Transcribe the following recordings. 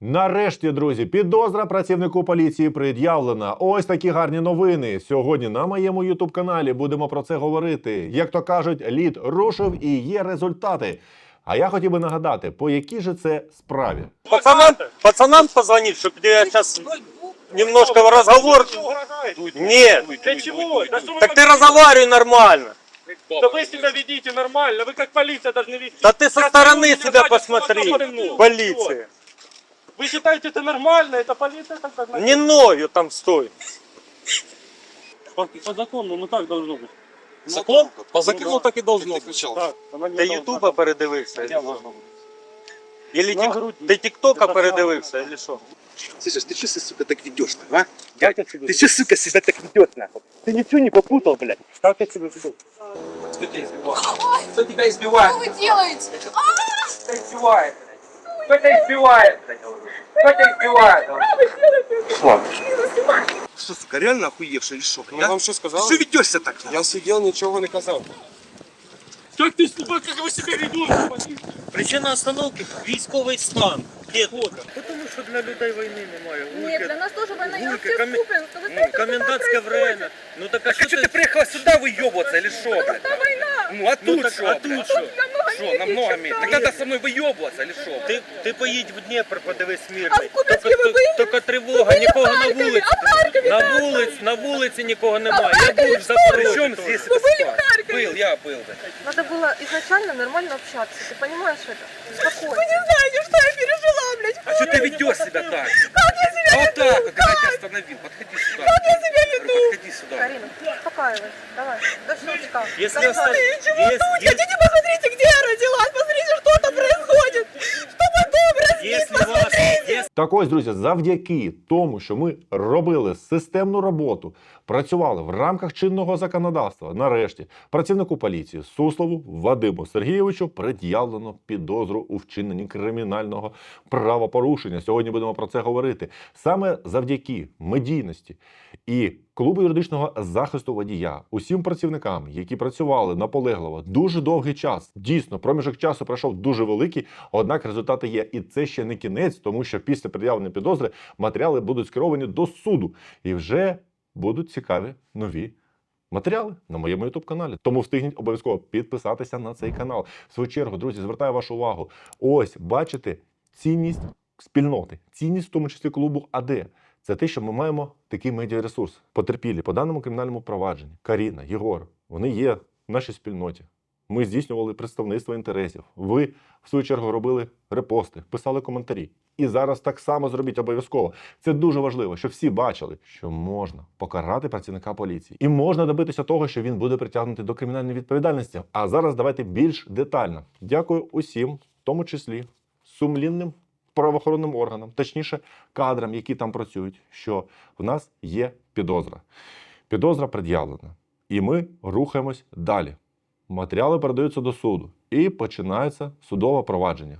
Нарешті, друзі, підозра працівнику поліції пред'явлена. Ось такі гарні новини. Сьогодні на моєму ютуб каналі будемо про це говорити. Як то кажуть, лід рушив і є результати. А я хотів би нагадати, по якій же це справі. Пацанам, пацанам позвонить, чтобы я сейчас немножко в разговор... Нет. Для чего? Да что вы Так ты так- разговаривай нормально. Да вы себя ведите нормально, вы как полиция должны вести. Да ты со Я стороны не себя знаю, посмотри. что повернул. Полиция. Вы считаете это нормально? Это полиция так должна Не ною там стой. По, по закону, ну так должно быть. Закон? По закону так и должно быть. Так, она не Ти должна Ютуба передивився? Я. Или На тік... грудь. ти Тіктока передивився, или що? Слышишь, ты что, сука, так ведешь, а? Как себя Ты что, сука, себя так ведешь, нахуй? Ты ничего не попутал, блядь? Как веду? Кто тебя избивает? Кто тебя избивает? Что вы делаете? Кто тебя избивает? Кто тебя избивает. Кто тебя избивает? Что, сука, реально охуевший или что? Я вам что сказал? Что ведешься так? Я сидел, ничего не казал. Как ты как вы себя ведете? Причина остановки військовий стан. Де Тому що для людей війни немає. Нет, для нас тоже война. Я Гулька, вообще комен- куплен. Вы Ну, знаете, что там комендантське происходит? время. Ну так а Так а що что ти... ты приехала сюда выебываться или что, блядь? Там война. Ну а тут так, что, а тут блядь? що? Намного Что, меньше, намного чем меньше? там. Так надо со мной выебываться или что? Ти, ти поїдь в Дніпр, подивись А мирний. в Куп'янську ви були? Тільки тривога, нікого на Харкові, вулиці. а в Харкові На так. вулиці, на вулиці нікого немає. Я був в При Запорожжі. чем теж. здесь Вы это были в спать? Харькове? Был, я был, блядь. Надо было изначально нормально общаться. Ты понимаешь это? Спокойно. Вы не знаете, что я пережила, блядь. А что ты ведешь себя так? Как я себя веду? вот так, вот, когда я тебя остановил, подходи сюда. Как я себя веду? Подходи сюда. Карина, успокаивайся. Давай. До щелчка. Якщо Давай. оста- Ничего є- тут. є- Хотите, посмотрите, где я родилась. Посмотрите, что там происходит. Что потом разнит. Якщо вас, якщо Так ось, друзі, завдяки тому, що ми робили системну роботу, працювали в рамках чинного законодавства. Нарешті працівнику поліції Суслову Вадиму Сергійовичу пред'явлено підозру у вчиненні кримінального правопорушення. Сьогодні будемо про це говорити. Саме завдяки медійності і клубу юридичного захисту водія, усім працівникам, які працювали наполегливо дуже довгий час. Дійсно, проміжок часу пройшов дуже великий, однак результати є. І це ще не кінець, тому що після пред'явлення підозри матеріали будуть скеровані до суду і вже будуть цікаві нові. Матеріали на моєму youtube каналі. Тому встигніть обов'язково підписатися на цей канал. В свою чергу, друзі, звертаю вашу увагу. Ось бачите цінність спільноти, цінність в тому числі клубу АД. Це те, що ми маємо такий медіаресурс. Потерпілі по даному кримінальному провадженні. Каріна, Єгор, вони є в нашій спільноті. Ми здійснювали представництво інтересів. Ви, в свою чергу, робили репости, писали коментарі. І зараз так само зробіть обов'язково. Це дуже важливо, щоб всі бачили, що можна покарати працівника поліції, і можна добитися того, що він буде притягнутий до кримінальної відповідальності. А зараз давайте більш детально. Дякую усім, в тому числі сумлінним правоохоронним органам, точніше, кадрам, які там працюють, що в нас є підозра. Підозра пред'явлена. І ми рухаємось далі. Матеріали передаються до суду і починається судове провадження.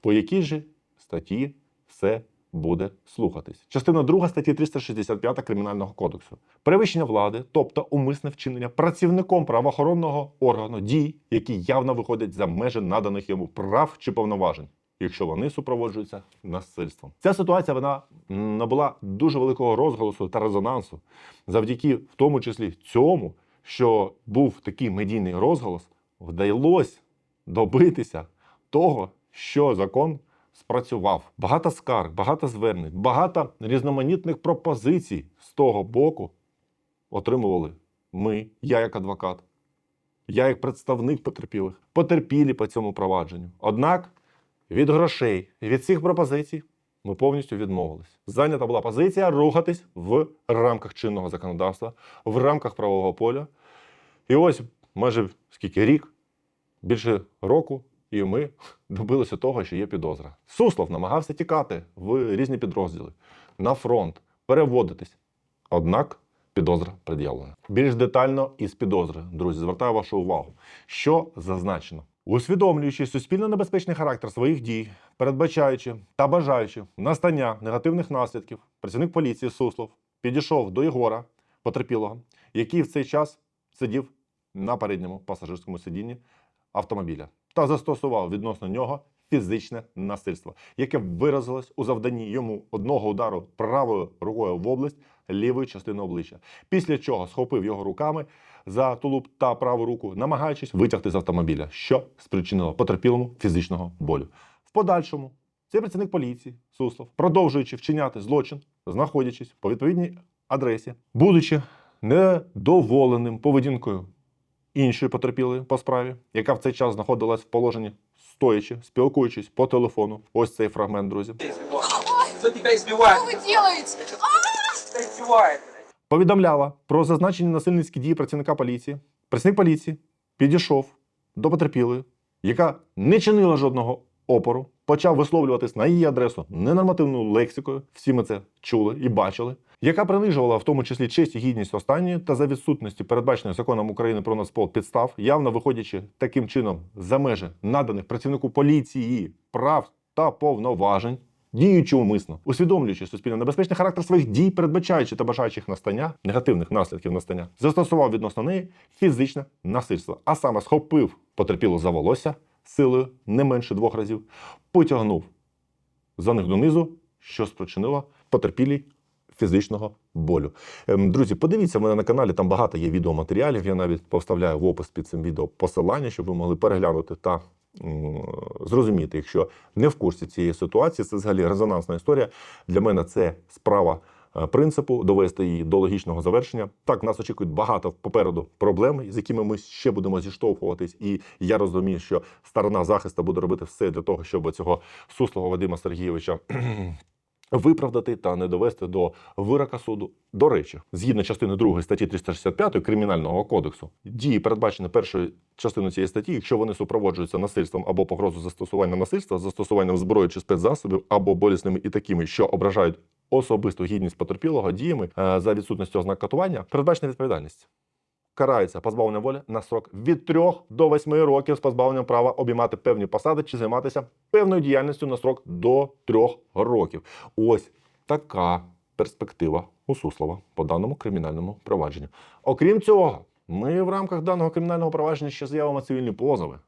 По якій же статті все буде слухатись? Частина 2 статті 365 Кримінального кодексу. Перевищення влади, тобто умисне вчинення працівником правоохоронного органу дій, які явно виходять за межі наданих йому прав чи повноважень. Якщо вони супроводжуються насильством, ця ситуація вона набула дуже великого розголосу та резонансу завдяки в тому числі цьому, що був такий медійний розголос, вдалося добитися того, що закон спрацював. Багато скарг, багато звернень, багато різноманітних пропозицій з того боку отримували ми, я як адвокат, я як представник потерпілих, потерпілі по цьому провадженню. Однак від грошей, від цих пропозицій ми повністю відмовились. Зайнята була позиція рухатись в рамках чинного законодавства, в рамках правового поля. І ось майже скільки рік, більше року, і ми добилися того, що є підозра. Суслов намагався тікати в різні підрозділи на фронт, переводитись. Однак підозра пред'явлена. Більш детально із підозри, друзі, звертаю вашу увагу, що зазначено. Усвідомлюючи суспільно небезпечний характер своїх дій, передбачаючи та бажаючи настання негативних наслідків, працівник поліції Суслов підійшов до Єгора, потерпілого, який в цей час сидів на передньому пасажирському сидінні автомобіля та застосував відносно нього фізичне насильство, яке виразилось у завданні йому одного удару правою рукою в область лівої частини обличчя. Після чого схопив його руками за тулуб та праву руку, намагаючись витягти з автомобіля, що спричинило потерпілому фізичного болю. В подальшому цей працівник поліції Суслов, продовжуючи вчиняти злочин, знаходячись по відповідній адресі, будучи недоволеним поведінкою іншої потерпілої по справі, яка в цей час знаходилась в положенні стоячи, спілкуючись по телефону. Ось цей фрагмент, друзі. Что вы делаете? Кто избивает, блядь? Повідомляла про зазначені насильницькі дії працівника поліції. Працівник поліції підійшов до потерпілої, яка не чинила жодного опору, почав висловлюватись на її адресу ненормативною лексикою. Всі ми це чули і бачили, яка принижувала в тому числі честь і гідність останньої та за відсутності передбачених законом України про Нацпол підстав, явно виходячи таким чином за межі наданих працівнику поліції прав та повноважень. Діючи умисно, усвідомлюючи суспільно небезпечний характер своїх дій, передбачаючи та бажаючих настання негативних наслідків настання, застосував відносно неї фізичне насильство, а саме схопив потерпілу за волосся силою не менше двох разів, потягнув за них донизу, що спричинило потерпілій фізичного болю. Ем, Друзі, подивіться в мене на каналі, там багато є відеоматеріалів. Я навіть поставляю в опис під цим відео посилання, щоб ви могли переглянути та зрозуміти, якщо не в курсі цієї ситуації, це взагалі резонансна історія. Для мене це справа е, принципу довести її до логічного завершення. Так, нас очікують багато попереду проблем, з якими ми ще будемо зіштовхуватись. І я розумію, що сторона захисту буде робити все для того, щоб цього суслого Вадима Сергійовича виправдати та не довести до вирока суду. До речі, згідно частини 2 статті 365 Кримінального кодексу, дії, передбачені першою частиною цієї статті, якщо вони супроводжуються насильством або погрозою застосування насильства, застосуванням зброї чи спецзасобів, або болісними і такими, що ображають особисту гідність потерпілого діями е, за відсутністю ознак катування, передбачена відповідальність. Карається позбавлення волі на срок від 3 до 8 років з позбавленням права обіймати певні посади чи займатися певною діяльністю на срок до 3 років. Ось така перспектива у Суслова по даному кримінальному провадженню. Окрім цього, ми в рамках даного кримінального провадження ще заявимо цивільні позови.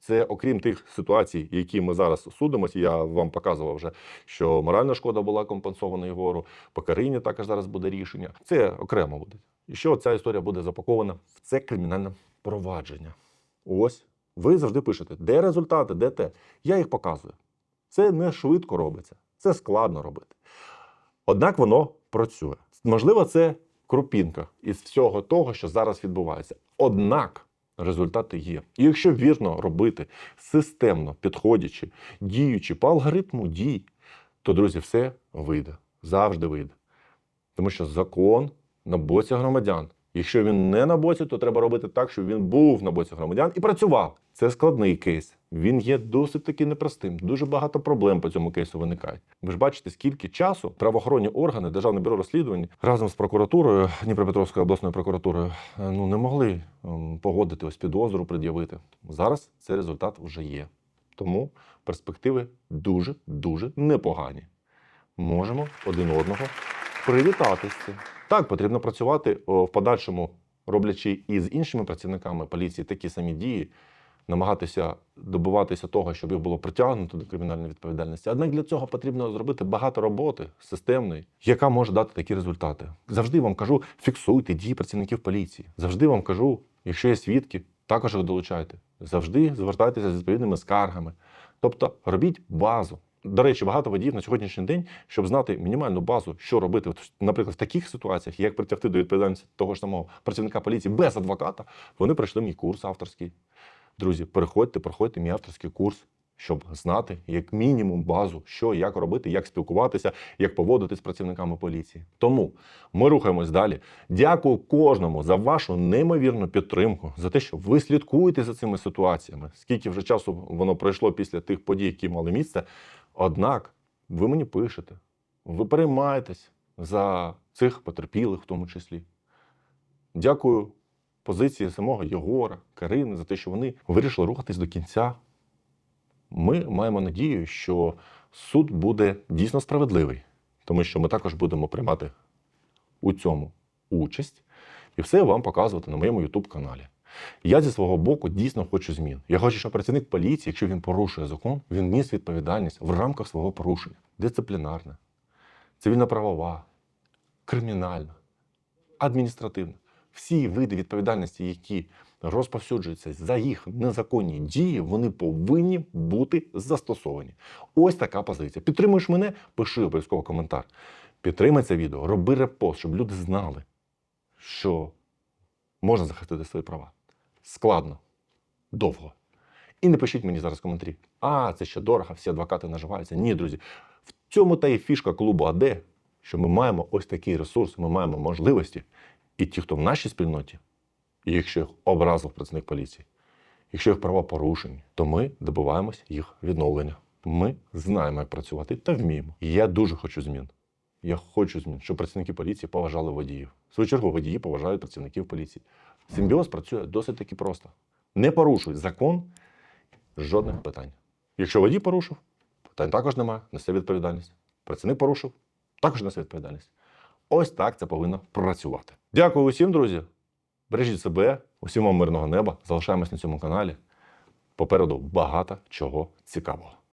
Це окрім тих ситуацій, які ми зараз судимося, я вам показував вже, що моральна шкода була компенсована Єгору, по Карині також зараз буде рішення. Це окремо буде. І що ця історія буде запакована в це кримінальне провадження. Ось ви завжди пишете, де результати, де те. Я їх показую. Це не швидко робиться, це складно робити. Однак воно працює. Можливо, це крупінка із всього того, що зараз відбувається. Однак результати є. І якщо вірно робити, системно підходячи, діючи по алгоритму дій, то, друзі, все вийде. Завжди вийде. Тому що закон на боці громадян. Якщо він не на боці, то треба робити так, щоб він був на боці громадян і працював. Це складний кейс. Він є досить таки непростим. Дуже багато проблем по цьому кейсу виникають. Ви ж бачите, скільки часу правоохоронні органи, Державне бюро розслідувань разом з прокуратурою Дніпропетровською обласною прокуратурою е, ну не могли ем, погодити ось підозру, пред'явити. Зараз цей результат вже є. Тому перспективи дуже дуже непогані. Можемо один одного привітати з цим. Так, потрібно працювати в подальшому, роблячи і з іншими працівниками поліції такі самі дії, намагатися добиватися того, щоб їх було притягнуто до кримінальної відповідальності. Однак для цього потрібно зробити багато роботи системної, яка може дати такі результати. Завжди вам кажу, фіксуйте дії працівників поліції. Завжди вам кажу, якщо є свідки, також їх долучайте. Завжди звертайтеся з відповідними скаргами. Тобто робіть базу. До речі, багато водіїв на сьогоднішній день, щоб знати мінімальну базу, що робити, наприклад, в таких ситуаціях, як притягти до відповідальності того ж самого працівника поліції без адвоката, вони пройшли мій курс авторський. Друзі, переходьте, проходьте мій авторський курс, щоб знати як мінімум базу, що як робити, як спілкуватися, як поводитись з працівниками поліції. Тому ми рухаємось далі. Дякую кожному за вашу неймовірну підтримку, за те, що ви слідкуєте за цими ситуаціями. Скільки вже часу воно пройшло після тих подій, які мали місце. Однак ви мені пишете, ви переймаєтесь за цих потерпілих, в тому числі. Дякую позиції самого Єгора, Карини за те, що вони вирішили рухатись до кінця. Ми маємо надію, що суд буде дійсно справедливий, тому що ми також будемо приймати у цьому участь і все вам показувати на моєму YouTube каналі. Я зі свого боку дійсно хочу змін. Я хочу, щоб працівник поліції, якщо він порушує закон, він ніс відповідальність в рамках свого порушення. Дисциплінарна, цивільно-правова, кримінальна, адміністративна. Всі види відповідальності, які розповсюджуються за їх незаконні дії, вони повинні бути застосовані. Ось така позиція. Підтримуєш мене? Пиши обов'язково коментар. Підтримай це відео, роби репост, щоб люди знали, що можна захистити свої права. Складно, довго. І не пишіть мені зараз коментарі. А, це ще дорого, всі адвокати наживаються. Ні, друзі. В цьому та і фішка клубу АД, що ми маємо ось такий ресурс, ми маємо можливості. І ті, хто в нашій спільноті, якщо їх образив працівник поліції, якщо їх права порушені, то ми добиваємось їх відновлення. Ми знаємо, як працювати та вміємо. Я дуже хочу змін. Я хочу змін, щоб працівники поліції поважали водіїв. В свою чергу, водії поважають працівників поліції. Симбіоз працює досить таки просто. Не порушуй закон, жодних питань. Якщо водій порушив, питань також немає, несе відповідальність. Працівник порушив, також несе відповідальність. Ось так це повинно працювати. Дякую усім, друзі. Бережіть себе, усім вам мирного неба. Залишаємось на цьому каналі. Попереду багато чого цікавого.